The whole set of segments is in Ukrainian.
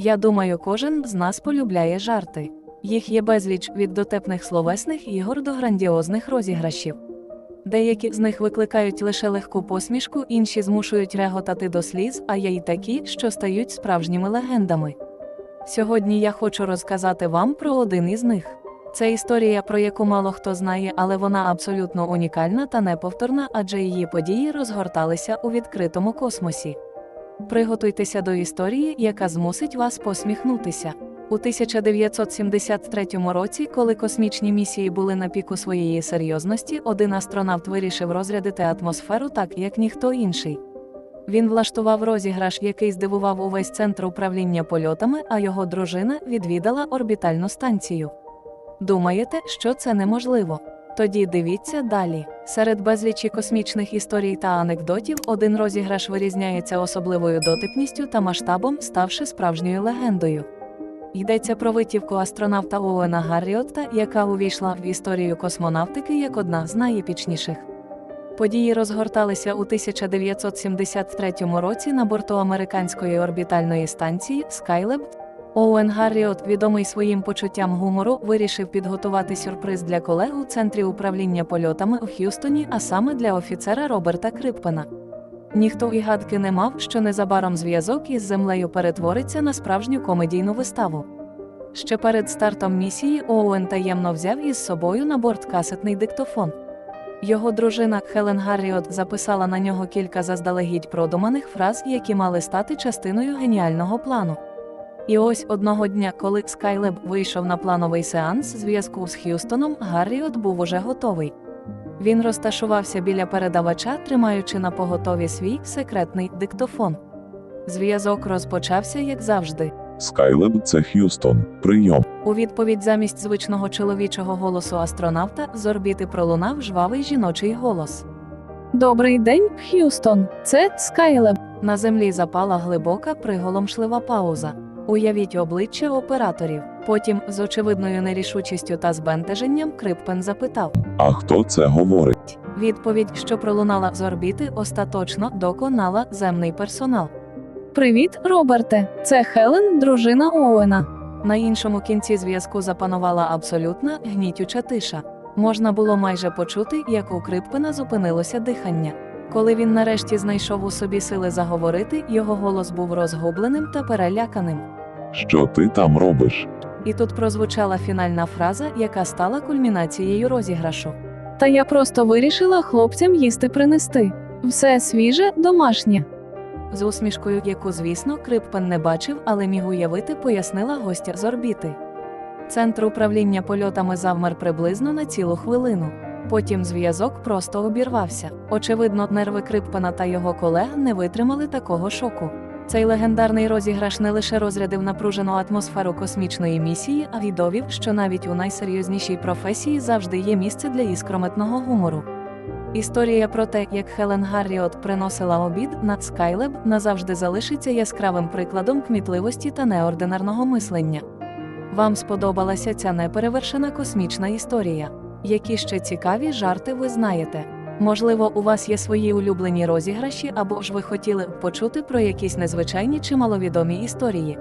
Я думаю, кожен з нас полюбляє жарти. Їх є безліч від дотепних словесних ігор до грандіозних розіграшів. Деякі з них викликають лише легку посмішку, інші змушують реготати до сліз, а є й такі, що стають справжніми легендами. Сьогодні я хочу розказати вам про один із них. Це історія, про яку мало хто знає, але вона абсолютно унікальна та неповторна, адже її події розгорталися у відкритому космосі. Приготуйтеся до історії, яка змусить вас посміхнутися. У 1973 році, коли космічні місії були на піку своєї серйозності, один астронавт вирішив розрядити атмосферу так, як ніхто інший. Він влаштував розіграш, який здивував увесь центр управління польотами, а його дружина відвідала орбітальну станцію. Думаєте, що це неможливо? Тоді дивіться далі. Серед безлічі космічних історій та анекдотів один розіграш вирізняється особливою дотипністю та масштабом, ставши справжньою легендою. Йдеться про витівку астронавта Оуена Гарріотта, яка увійшла в історію космонавтики як одна з найепічніших. Події розгорталися у 1973 році на борту американської орбітальної станції Skylab. Оуен Гарріот, відомий своїм почуттям гумору, вирішив підготувати сюрприз для колег у центрі управління польотами у Х'юстоні, а саме для офіцера Роберта Криппена. Ніхто і гадки не мав, що незабаром зв'язок із землею перетвориться на справжню комедійну виставу. Ще перед стартом місії Оуен таємно взяв із собою на борт касетний диктофон. Його дружина Хелен Гарріот записала на нього кілька заздалегідь продуманих фраз, які мали стати частиною геніального плану. І ось одного дня, коли Skylab вийшов на плановий сеанс зв'язку з Х'юстоном, Гарріот був уже готовий. Він розташувався біля передавача, тримаючи на поготові свій секретний диктофон. Зв'язок розпочався, як завжди. Скайлеб це Х'юстон. Прийом. У відповідь замість звичного чоловічого голосу астронавта з орбіти пролунав жвавий жіночий голос. Добрий день, Х'юстон. Це Скайлеб. На землі запала глибока приголомшлива пауза. Уявіть обличчя операторів. Потім, з очевидною нерішучістю та збентеженням, Криппен запитав. А хто це говорить? Відповідь, що пролунала з орбіти, остаточно доконала земний персонал. Привіт, Роберте. Це Хелен, дружина Оуена. На іншому кінці зв'язку запанувала абсолютна гнітюча тиша. Можна було майже почути, як у Криппена зупинилося дихання. Коли він нарешті знайшов у собі сили заговорити, його голос був розгубленим та переляканим. Що ти там робиш? І тут прозвучала фінальна фраза, яка стала кульмінацією розіграшу. Та я просто вирішила хлопцям їсти принести. Все свіже, домашнє. З усмішкою, яку, звісно, Криппен не бачив, але міг уявити, пояснила гостя з орбіти. Центр управління польотами завмер приблизно на цілу хвилину. Потім зв'язок просто обірвався. Очевидно, нерви Криппена та його колег не витримали такого шоку. Цей легендарний розіграш не лише розрядив напружену атмосферу космічної місії, а й довів, що навіть у найсерйознішій професії завжди є місце для іскрометного гумору. Історія про те, як Хелен Гарріот приносила обід на Skylab, назавжди залишиться яскравим прикладом кмітливості та неординарного мислення. Вам сподобалася ця неперевершена космічна історія. Які ще цікаві жарти ви знаєте? Можливо, у вас є свої улюблені розіграші, або ж ви хотіли б почути про якісь незвичайні чи маловідомі історії.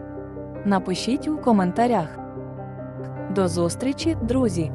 Напишіть у коментарях. До зустрічі, друзі!